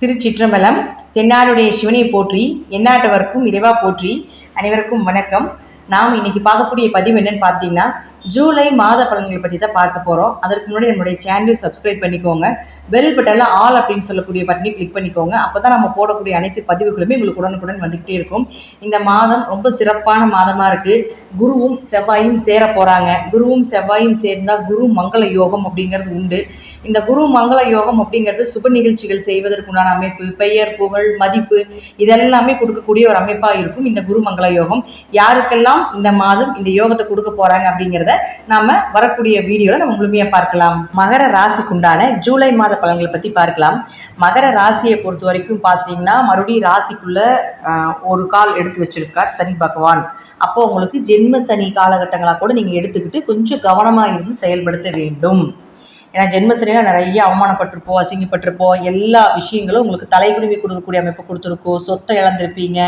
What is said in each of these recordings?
திருச்சிற்றம்பலம் தென்னாருடைய சிவனை போற்றி எந்நாட்டவர்க்கும் இறைவா போற்றி அனைவருக்கும் வணக்கம். நாம் இன்னைக்கு பார்க்கக்கூடிய பதிவு என்னன்னு பார்த்தீங்கன்னா ஜூலை மாத பலன்களை பற்றி தான் பார்க்க போகிறோம் அதற்கு முன்னாடி நம்மளுடைய சேனலையும் சப்ஸ்கிரைப் பண்ணிக்கோங்க. பெல் பட்டனில் ஆல் அப்படின்னு சொல்லக்கூடிய பட்டனை கிளிக் பண்ணிக்கோங்க. அப்போ தான் நம்ம போடக்கூடிய அனைத்து பதிவுகளுமே உங்களுக்கு உடனுக்குடன் வந்துகிட்டே இருக்கும். இந்த மாதம் ரொம்ப சிறப்பான மாதமாக இருக்குது குருவும் செவ்வாயும் சேர போகிறாங்க குருவும் செவ்வாயும் சேர்ந்தால் குரு மங்கள யோகம் அப்படிங்கிறது உண்டு. இந்த குரு மங்கள யோகம் அப்படிங்கிறது சுப நிகழ்ச்சிகள் செய்வதற்குண்டான அமைப்பு பெயர் புகழ் மதிப்பு இதெல்லாமே கொடுக்கக்கூடிய ஒரு அமைப்பாக இருக்கும் இந்த குரு மங்கள யோகம். யாருக்கெல்லாம் இந்த மாதம் இந்த யோகத்தை கொடுக்க போகிறாங்க அப்படிங்கிறத நாம் வரக்கூடிய வீடியோவில் நம்ம முழுமையாக பார்க்கலாம். மகர ராசிக்குண்டான ஜூலை மாத பலன்களை பற்றி பார்க்கலாம். மகர ராசியை பொறுத்த வரைக்கும் பார்த்தீங்கன்னா மறுபடியும் ராசிக்குள்ளே ஒரு கால் எடுத்து வச்சிருக்கார் சனி பகவான். அப்போ உங்களுக்கு ஜென்ம சனி காலகட்டங்களாக கூட நீங்கள் எடுத்துக்கிட்டு கொஞ்சம் கவனமாக இருந்து செயல்படுத்த வேண்டும். ஏன்னா ஜென்மசனியில நிறைய அவமானப்பட்டிருப்போம் அசிங்கப்பட்டிருப்போம் எல்லா விஷயங்களும் உங்களுக்கு தலைகுனிவி கொடுக்கக்கூடிய அமைப்பு கொடுத்துருக்கோம் சொத்தை இழந்திருப்பீங்க.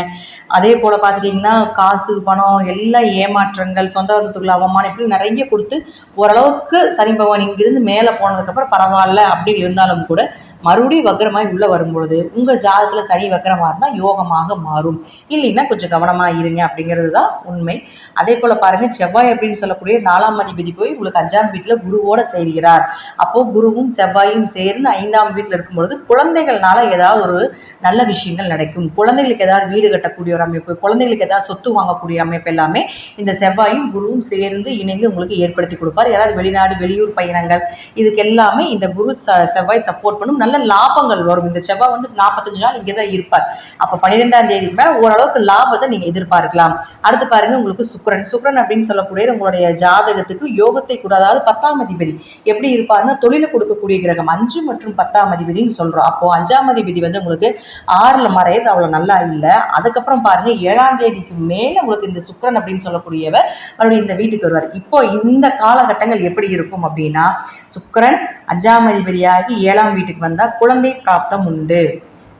அதே போல் பார்த்துட்டிங்கன்னா காசு பணம் எல்லா ஏமாற்றங்கள் சொந்த பந்தத்துக்குள்ள அவமானம் இப்படி நிறைய கொடுத்து ஓரளவுக்கு சனி பகவான் இங்கிருந்து மேலே போனதுக்கப்புறம் பரவாயில்ல அப்படின்னு இருந்தாலும் கூட மறுபடியும் வக்கரமாய் உள்ளே வரும்பொழுது உங்கள் ஜாதகத்தில் சனி வக்கரமாக இருந்தால் யோகமாக மாறும். இல்லைன்னா கொஞ்சம் கவனமாக இருங்க அப்படிங்கிறது தான் உண்மை. அதே போல் பாருங்கள் செவ்வாய் அப்படின்னு சொல்லக்கூடிய நாலாம் அதிபதி போய் உங்களுக்கு அஞ்சாம் வீட்டில் குருவோட சேர்கிறார். அப்போது குருவும் செவ்வாயும் சேர்ந்து ஐந்தாம் வீட்டில் இருக்கும்பொழுது குழந்தைகள்னால ஏதாவது ஒரு நல்ல விஷயங்கள் நடக்கும். குழந்தைகளுக்கு ஏதாவது வீடு கட்டக்கூடிய ஒரு அமைப்பு குழந்தைகளுக்கு ஏதாவது சொத்து வாங்கக்கூடிய அமைப்பு எல்லாமே இந்த செவ்வாயும் குருவும் சேர்ந்து இணைந்து உங்களுக்கு ஏற்படுத்தி கொடுப்பார். யாராவது வெளிநாடு வெளியூர் பயணங்கள் இதுக்கு எல்லாமே இந்த குரு ச செவ்வாய் சப்போர்ட் பண்ணும். நல்ல லாபங்கள் வரும். இந்த செவ்வாய் வந்து நாற்பத்தஞ்சு நாள் இங்கே தான் இருப்பார். அப்போ பன்னிரெண்டாம் தேதிக்கு மேலே ஓரளவுக்கு லாபத்தை நீங்கள் எதிர்பார்க்கலாம். அடுத்து பாருங்க உங்களுக்கு சுக்கிரன். சுக்கிரன் அப்படின்னு சொல்லக்கூடிய உங்களுடைய ஜாதகத்துக்கு யோகத்தை கூட அதாவது பத்தாம் அதிபதி எப்படி இருப்பாருன்னா தொழிலை கொடுக்கக்கூடிய கிரகம். அஞ்சு மற்றும் பத்தாம் அதிபதினு சொல்றோம். அப்போ அஞ்சாம் அதிபதி வந்து உங்களுக்கு ஆறுல மறையிறது அவ்வளவு நல்லா இல்லை. அதுக்கப்புறம் பாருங்க ஏழாம் தேதிக்கு மேல உங்களுக்கு இந்த சுக்கரன் அப்படின்னு சொல்லக்கூடியவர் மறுபடியும் இந்த வீட்டுக்கு வருவார். இப்போ இந்த காலகட்டங்கள் எப்படி இருக்கும் அப்படின்னா சுக்கரன் அஞ்சாம் அதிபதியாகி ஏழாம் வீட்டுக்கு வந்தா குழந்தை பிராப்தம் உண்டு.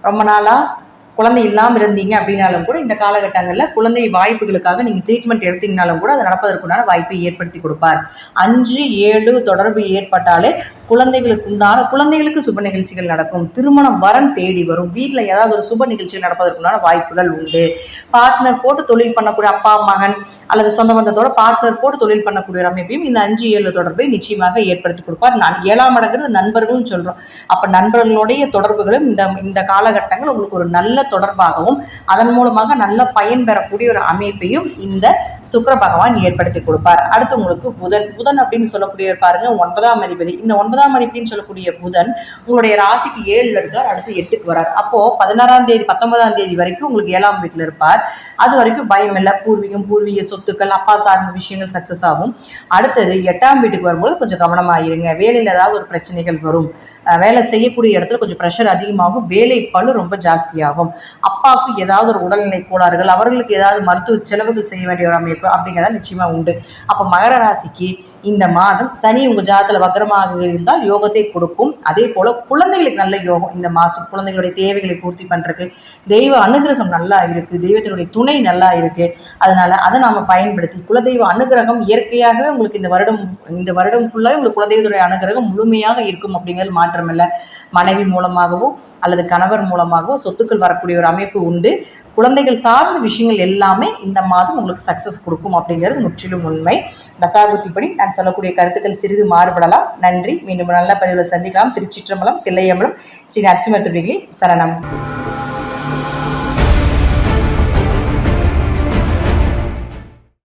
ரொம்ப நாளாக குழந்தை இல்லாமல் இருந்தீங்க அப்படின்னாலும் கூட இந்த காலகட்டங்களில் குழந்தை வாய்ப்புகளுக்காக நீங்கள் ட்ரீட்மெண்ட் எடுத்தீங்கனாலும் கூட அது நடப்பதற்குண்டான வாய்ப்பை ஏற்படுத்தி கொடுப்பார். அஞ்சு ஏழு தொடர்பு ஏற்பட்டாலே குழந்தைகளுக்கு உண்டான குழந்தைகளுக்கு சுப நிகழ்ச்சிகள் நடக்கும். திருமணம் வரன் தேடி வரும். வீட்டில் ஏதாவது ஒரு சுப நிகழ்ச்சிகள் நடப்பதற்குண்டான வாய்ப்புகள் உண்டு. பார்ட்னர் போட்டு தொழில் பண்ணக்கூடிய அப்பா மகன் அல்லது சொந்த பந்தத்தோட பார்ட்னர் போட்டு தொழில் பண்ணக்கூடிய ஒரு அமைப்பையும் இந்த அஞ்சு ஏழு தொடர்பை நிச்சயமாக ஏற்படுத்தி கொடுப்பார். நான் ஏழாம் அடங்கிறது நண்பர்களும் சொல்றோம். அப்ப நண்பர்களுடைய தொடர்புகளும் இந்த இந்த காலகட்டங்கள் உங்களுக்கு ஒரு நல்ல தொடர்பாகவும் அதன் மூலமாக நல்ல பயன் பெறக்கூடிய ஒரு அமைப்பையும் இந்த சுக்கர பகவான் ஏற்படுத்தி கொடுப்பார். அடுத்து உங்களுக்கு புதன். புதன் அப்படின்னு சொல்லக்கூடிய பாருங்க ஒன்பதாம் அதிபதி. இந்த ஒன்பதாம் அதிபதினு சொல்லக்கூடிய புதன் உங்களுடைய ராசிக்கு ஏழுல இருக்கார் அடுத்து எட்டுக்கு வரார். அப்போ பதினாறாம் தேதி பத்தொன்பதாம் தேதி வரைக்கும் உங்களுக்கு ஏழாம் வீட்டில் இருப்பார். அது வரைக்கும் பயம் இல்லை பூர்வீகம் பூர்வீக சொத்துக்கள் அப்பா சார்ந்த விஷயங்கள் சக்சஸ் ஆகும். அடுத்தது எட்டாம் வீட்டுக்கு வரும்போது கொஞ்சம் கவனமாக இருங்க. வேலையில் ஏதாவது ஒரு பிரச்சனைகள் வரும். வேலை செய்யக்கூடிய இடத்துல கொஞ்சம் ப்ரெஷர் அதிகமாகும். வேலை பளு ரொம்ப ஜாஸ்தியாகும். அப்பாவுக்கு ஏதாவது ஒரு உடல்நிலை கோளாறுகள் அவர்களுக்கு ஏதாவது மருத்துவ செலவுகள் செய்ய வேண்டிய ஒரு அமைப்பு அப்படிங்கிறதா நிச்சயமாக உண்டு. அப்போ மகர ராசிக்கு இந்த மாதம் சனி உங்க ஜாதத்துல வக்கரமாக இருந்தால் யோகத்தை கொடுக்கும். அதே போல குழந்தைகளுக்கு நல்ல யோகம் இந்த மாசம் குழந்தைகளுடைய தேவைகளை பூர்த்தி பண்றதுக்கு தெய்வ அனுகிரகம் நல்லா இருக்கு. தெய்வத்தினுடைய துணை நல்லா இருக்கு. அதனால அதை நாம பயன்படுத்தி குலதெய்வ அனுகிரகம் இயற்கையாகவே உங்களுக்கு இந்த வருடம் இந்த வருடம் ஃபுல்லாக உங்களுக்கு குலதெய்வத்துடைய அனுகிரகம் முழுமையாக இருக்கும் அப்படிங்கிறது மாற்றம் இல்லை மனைவி மூலமாகவும் அல்லது கணவர் மூலமாகவோ சொத்துக்கள் வரக்கூடிய ஒரு அமைப்பு உண்டு. குழந்தைகள் சார்ந்த விஷயங்கள் எல்லாமே இந்த மாதம் உங்களுக்கு சக்சஸ் கொடுக்கும் அப்படிங்கிறது முற்றிலும் உண்மை. தசாபுத்திப்படி நான் சொல்லக்கூடிய கருத்துக்கள் சிறிது மாறுபடலாம். நன்றி. மீண்டும் நல்ல பதிவில் சந்திக்கலாம். திருச்சிற்றம்பலம் தில்லையம்பலம் ஸ்ரீ நரசிம்மர் துடிகளி சரணம்.